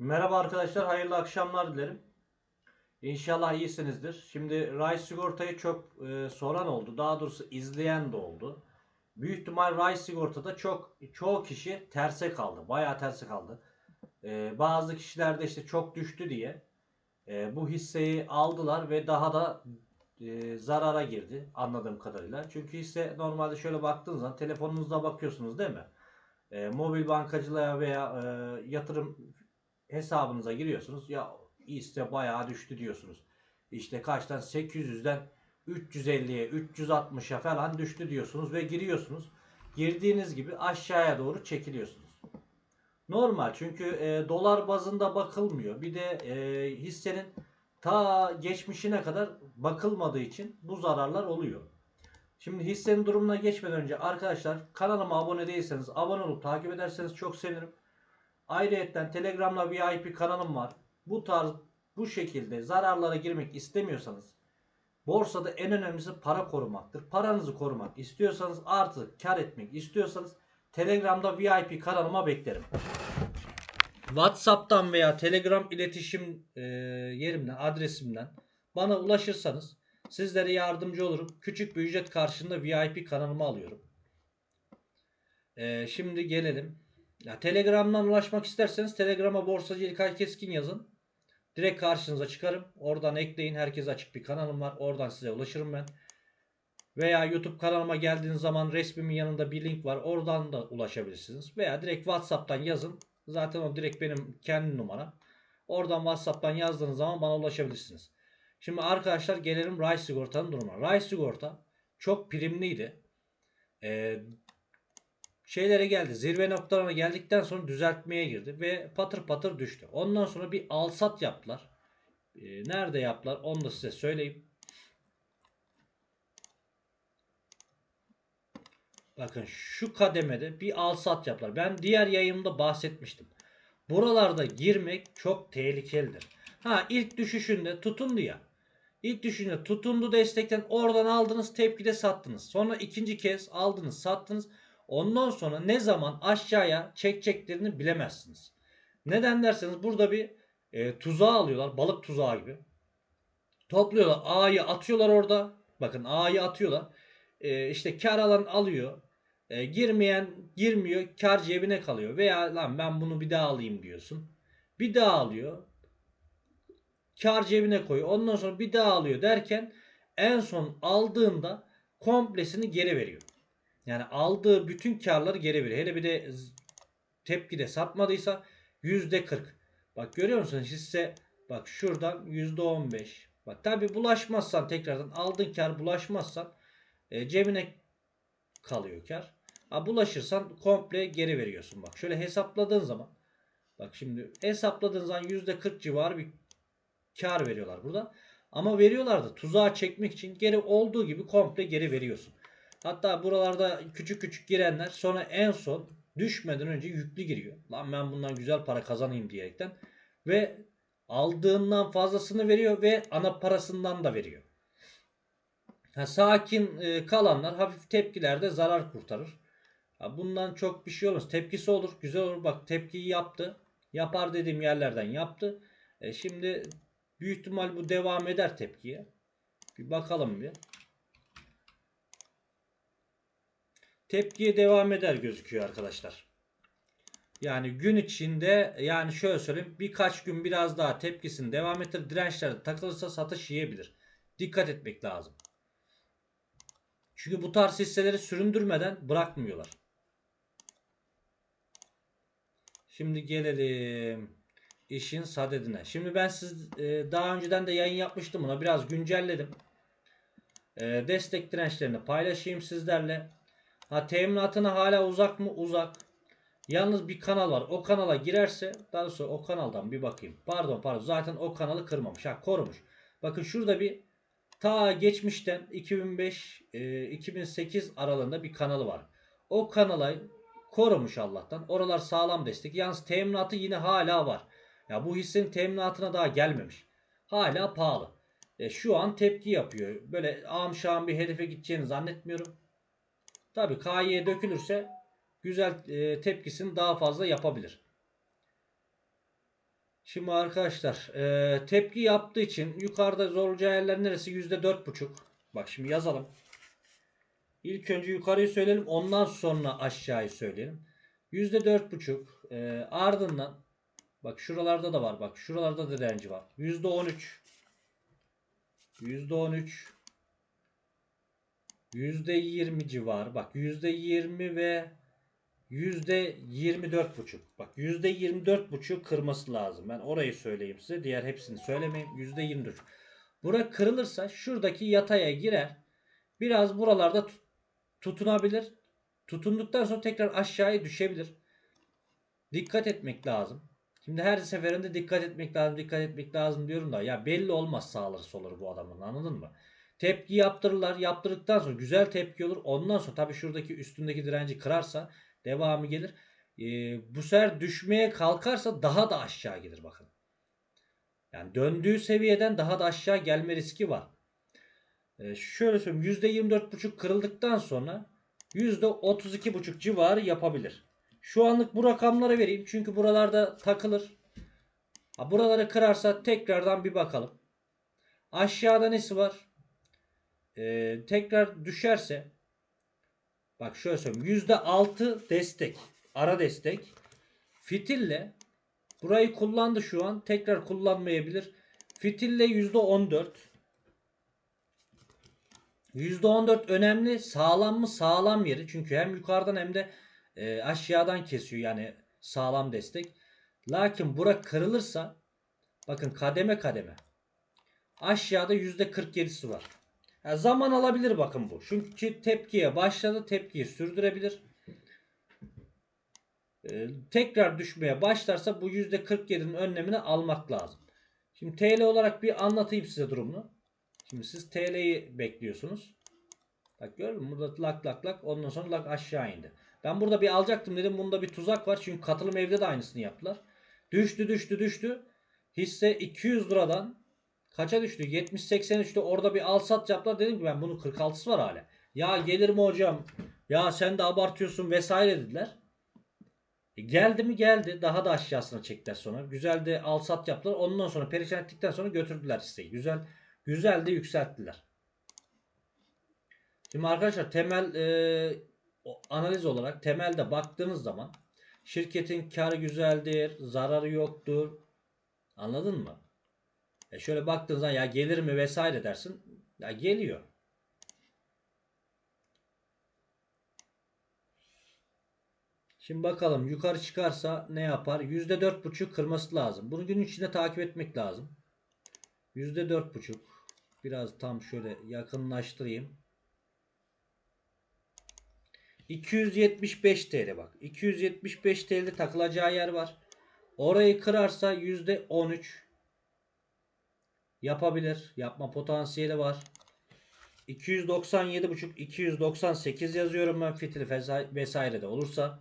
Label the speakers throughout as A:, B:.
A: Merhaba arkadaşlar, hayırlı akşamlar dilerim. İnşallah iyisinizdir. Şimdi Ray Sigorta'yı çok e, soran oldu. Daha doğrusu izleyen de oldu. Büyük ihtimal Ray Sigorta'da çok çoğu kişi terse kaldı. Bayağı terse kaldı. E, bazı kişiler de işte çok düştü diye e, bu hisseyi aldılar ve daha da e, zarara girdi anladığım kadarıyla. Çünkü hisse normalde şöyle baktığınız zaman telefonunuzda bakıyorsunuz değil mi? E, mobil bankacılığa veya e, yatırım hesabınıza giriyorsunuz. Ya hisse bayağı düştü diyorsunuz. İşte kaçtan 800'den 350'ye 360'a falan düştü diyorsunuz ve giriyorsunuz. Girdiğiniz gibi aşağıya doğru çekiliyorsunuz. Normal çünkü e, dolar bazında bakılmıyor. Bir de e, hissenin ta geçmişine kadar bakılmadığı için bu zararlar oluyor. Şimdi hissenin durumuna geçmeden önce arkadaşlar kanalıma abone değilseniz abone olup takip ederseniz çok sevinirim. Ayrıca Telegram'la VIP kanalım var. Bu tarz bu şekilde zararlara girmek istemiyorsanız borsada en önemlisi para korumaktır. Paranızı korumak istiyorsanız artı kar etmek istiyorsanız Telegram'da VIP kanalıma beklerim. WhatsApp'tan veya Telegram iletişim e, yerimden, adresimden bana ulaşırsanız sizlere yardımcı olurum. Küçük bir ücret karşılığında VIP kanalıma alıyorum. E, şimdi gelelim. Ya Telegram'dan ulaşmak isterseniz Telegram'a borsacı İlkay Keskin yazın. Direkt karşınıza çıkarım. Oradan ekleyin. Herkese açık bir kanalım var. Oradan size ulaşırım ben. Veya YouTube kanalıma geldiğiniz zaman resmimin yanında bir link var. Oradan da ulaşabilirsiniz. Veya direkt WhatsApp'tan yazın. Zaten o direkt benim kendi numaram. Oradan WhatsApp'tan yazdığınız zaman bana ulaşabilirsiniz. Şimdi arkadaşlar gelelim Ray Sigorta'nın durumuna. Ray Sigorta çok primliydi. Ee, şeylere geldi. Zirve noktalarına geldikten sonra düzeltmeye girdi ve patır patır düştü. Ondan sonra bir alsat yaptılar. Ee, nerede yaptılar onu da size söyleyeyim. Bakın şu kademede bir alsat yaptılar. Ben diğer yayımda bahsetmiştim. Buralarda girmek çok tehlikelidir. Ha ilk düşüşünde tutundu ya. İlk düşünce tutundu destekten oradan aldınız tepkide sattınız. Sonra ikinci kez aldınız sattınız. Ondan sonra ne zaman aşağıya çekeceklerini bilemezsiniz. Neden derseniz burada bir e, tuzağı alıyorlar. Balık tuzağı gibi. Topluyorlar. A'yı atıyorlar orada. Bakın A'yı atıyorlar. E, işte kar alan alıyor. E, girmeyen girmiyor. Kar cebine kalıyor. Veya lan ben bunu bir daha alayım diyorsun. Bir daha alıyor. Kar cebine koyuyor. Ondan sonra bir daha alıyor derken en son aldığında komplesini geri veriyor. Yani aldığı bütün karları geri veriyor. Hele bir de tepkide satmadıysa %40. Bak görüyor musun hisse bak şuradan %15. Bak tabi bulaşmazsan tekrardan aldığın kar bulaşmazsan e, cebine kalıyor kar. Ha, bulaşırsan komple geri veriyorsun. Bak şöyle hesapladığın zaman bak şimdi hesapladığın zaman %40 civarı bir kar veriyorlar burada. Ama veriyorlar da tuzağa çekmek için geri olduğu gibi komple geri veriyorsun. Hatta buralarda küçük küçük girenler sonra en son düşmeden önce yüklü giriyor. Lan ben bundan güzel para kazanayım diyerekten. Ve aldığından fazlasını veriyor ve ana parasından da veriyor. Ha, sakin e, kalanlar hafif tepkilerde zarar kurtarır. Ha, bundan çok bir şey olmaz. Tepkisi olur. Güzel olur. Bak tepkiyi yaptı. Yapar dediğim yerlerden yaptı. E, şimdi büyük ihtimal bu devam eder tepkiye. Bir bakalım bir. Tepkiye devam eder gözüküyor arkadaşlar. Yani gün içinde yani şöyle söyleyeyim birkaç gün biraz daha tepkisini devam ettir. Dirençlerde takılırsa satış yiyebilir. Dikkat etmek lazım. Çünkü bu tarz hisseleri süründürmeden bırakmıyorlar. Şimdi gelelim işin sadedine. Şimdi ben siz e, daha önceden de yayın yapmıştım buna. Biraz güncelledim. E, destek dirençlerini paylaşayım sizlerle. Ha teminatına hala uzak mı? Uzak. Yalnız bir kanal var. O kanala girerse daha sonra o kanaldan bir bakayım. Pardon pardon. Zaten o kanalı kırmamış. Ha korumuş. Bakın şurada bir ta geçmişten 2005 e, 2008 aralığında bir kanalı var. O kanala korumuş Allah'tan. Oralar sağlam destek. Yalnız teminatı yine hala var. Ya bu hissenin teminatına daha gelmemiş. Hala pahalı. E, şu an tepki yapıyor. Böyle ağam şahım bir hedefe gideceğini zannetmiyorum. Tabi KY'ye dökülürse güzel e, tepkisini daha fazla yapabilir. Şimdi arkadaşlar e, tepki yaptığı için yukarıda zorlayacağı yerler neresi? Yüzde dört buçuk. Bak şimdi yazalım. İlk önce yukarıyı söyleyelim. Ondan sonra aşağıyı söyleyelim. Yüzde dört buçuk. E, ardından bak şuralarda da var. Bak şuralarda da direnci var. Yüzde on üç. Yüzde on üç. Yüzde yirmi civarı. Bak yüzde yirmi ve yüzde yirmi dört buçuk. Bak yüzde yirmi dört buçuk kırması lazım. Ben orayı söyleyeyim size. Diğer hepsini söylemeyeyim. Yüzde yirmi dört. Bura kırılırsa şuradaki yataya girer. Biraz buralarda tut- tutunabilir. Tutunduktan sonra tekrar aşağıya düşebilir. Dikkat etmek lazım. Şimdi her seferinde dikkat etmek lazım, dikkat etmek lazım diyorum da ya belli olmaz sağları solları bu adamın anladın mı? Tepki yaptırırlar. Yaptırdıktan sonra güzel tepki olur. Ondan sonra tabii şuradaki üstündeki direnci kırarsa devamı gelir. Ee, bu sefer düşmeye kalkarsa daha da aşağı gelir bakın. Yani döndüğü seviyeden daha da aşağı gelme riski var. Ee, şöyle söyleyeyim %24.5 kırıldıktan sonra %32.5 civarı yapabilir. Şu anlık bu rakamları vereyim. Çünkü buralarda takılır. Ha, buraları kırarsa tekrardan bir bakalım. Aşağıda nesi var? Ee, tekrar düşerse bak şöyle söyleyeyim. %6 destek. Ara destek. Fitille burayı kullandı şu an. Tekrar kullanmayabilir. Fitille %14. %14 önemli. Sağlam mı? Sağlam yeri. Çünkü hem yukarıdan hem de e, aşağıdan kesiyor. Yani sağlam destek. Lakin bura kırılırsa bakın kademe kademe. Aşağıda %47'si var. Yani zaman alabilir bakın bu. Çünkü tepkiye başladı. Tepkiyi sürdürebilir. Ee, tekrar düşmeye başlarsa bu %47'nin önlemini almak lazım. Şimdi TL olarak bir anlatayım size durumunu. Şimdi siz TL'yi bekliyorsunuz. Bak gördün mü? Burada lak lak lak ondan sonra lak aşağı indi. Ben burada bir alacaktım dedim. Bunda bir tuzak var. Çünkü katılım evde de aynısını yaptılar. Düştü düştü düştü. Hisse 200 liradan kaça düştü? 70-83'te orada bir al sat yaptılar. Dedim ki ben bunun 46'sı var hala. Ya gelir mi hocam? Ya sen de abartıyorsun vesaire dediler. E geldi mi geldi. Daha da aşağısına çektiler sonra. Güzel de al sat yaptılar. Ondan sonra perişan ettikten sonra götürdüler hisseyi. Güzel güzel de yükselttiler. Şimdi arkadaşlar temel e, analiz olarak temelde baktığınız zaman şirketin karı güzeldir, zararı yoktur. Anladın mı? E şöyle baktığın zaman ya gelir mi vesaire dersin. Ya geliyor. Şimdi bakalım yukarı çıkarsa ne yapar? %4.5 kırması lazım. Bunu gün içinde takip etmek lazım. %4.5 biraz tam şöyle yakınlaştırayım. 275 TL bak. 275 TL takılacağı yer var. Orayı kırarsa %13 yapabilir. Yapma potansiyeli var. 297,5 298 yazıyorum ben fitil vesaire de olursa.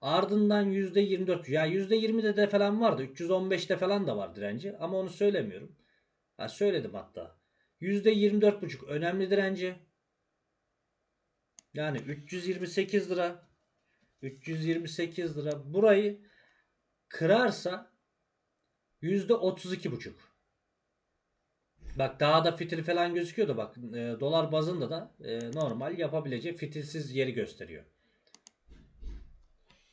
A: Ardından %24 ya %20'de de falan vardı. 315'te falan da var direnci ama onu söylemiyorum. Ha söyledim hatta. %24,5 önemli direnci. Yani 328 lira 328 lira burayı kırarsa %32,5 Bak daha da fitil falan gözüküyor da bak e, dolar bazında da e, normal yapabileceği fitilsiz yeri gösteriyor.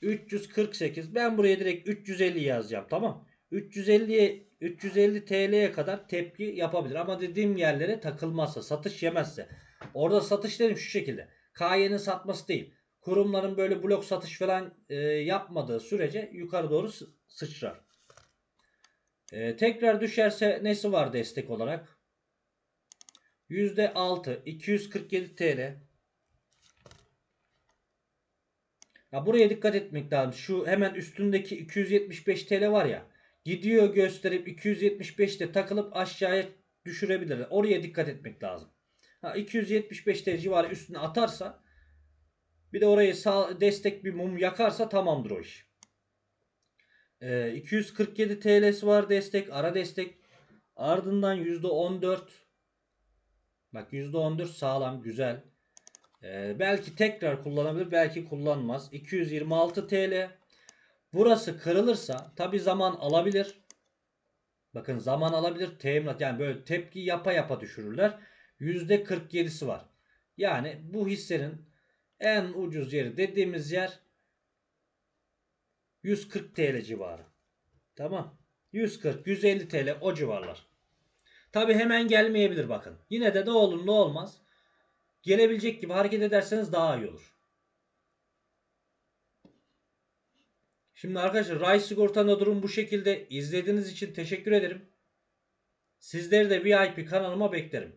A: 348 ben buraya direkt 350 yazacağım tamam. 350'ye 350 TL'ye kadar tepki yapabilir ama dediğim yerlere takılmazsa satış yemezse orada satış dedim şu şekilde KY'nin satması değil kurumların böyle blok satış falan e, yapmadığı sürece yukarı doğru sı- sıçrar. E, tekrar düşerse nesi var destek olarak? %6 247 TL. Ya buraya dikkat etmek lazım. Şu hemen üstündeki 275 TL var ya. Gidiyor gösterip 275'te takılıp aşağıya düşürebilir. Oraya dikkat etmek lazım. Ha, 275 TL civarı üstüne atarsa bir de orayı sağ, destek bir mum yakarsa tamamdır o iş. Ee, 247 TL'si var destek. Ara destek. Ardından %14. Bak %14 sağlam. Güzel. Ee, belki tekrar kullanabilir. Belki kullanmaz. 226 TL. Burası kırılırsa tabi zaman alabilir. Bakın zaman alabilir. Teminat yani böyle tepki yapa yapa düşürürler. %47'si var. Yani bu hissenin en ucuz yeri dediğimiz yer 140 TL civarı. Tamam. 140 150 TL o civarlar. Tabi hemen gelmeyebilir bakın. Yine de ne olur ne olmaz. Gelebilecek gibi hareket ederseniz daha iyi olur. Şimdi arkadaşlar Ray Sigorta'nda durum bu şekilde. İzlediğiniz için teşekkür ederim. Sizleri de VIP kanalıma beklerim.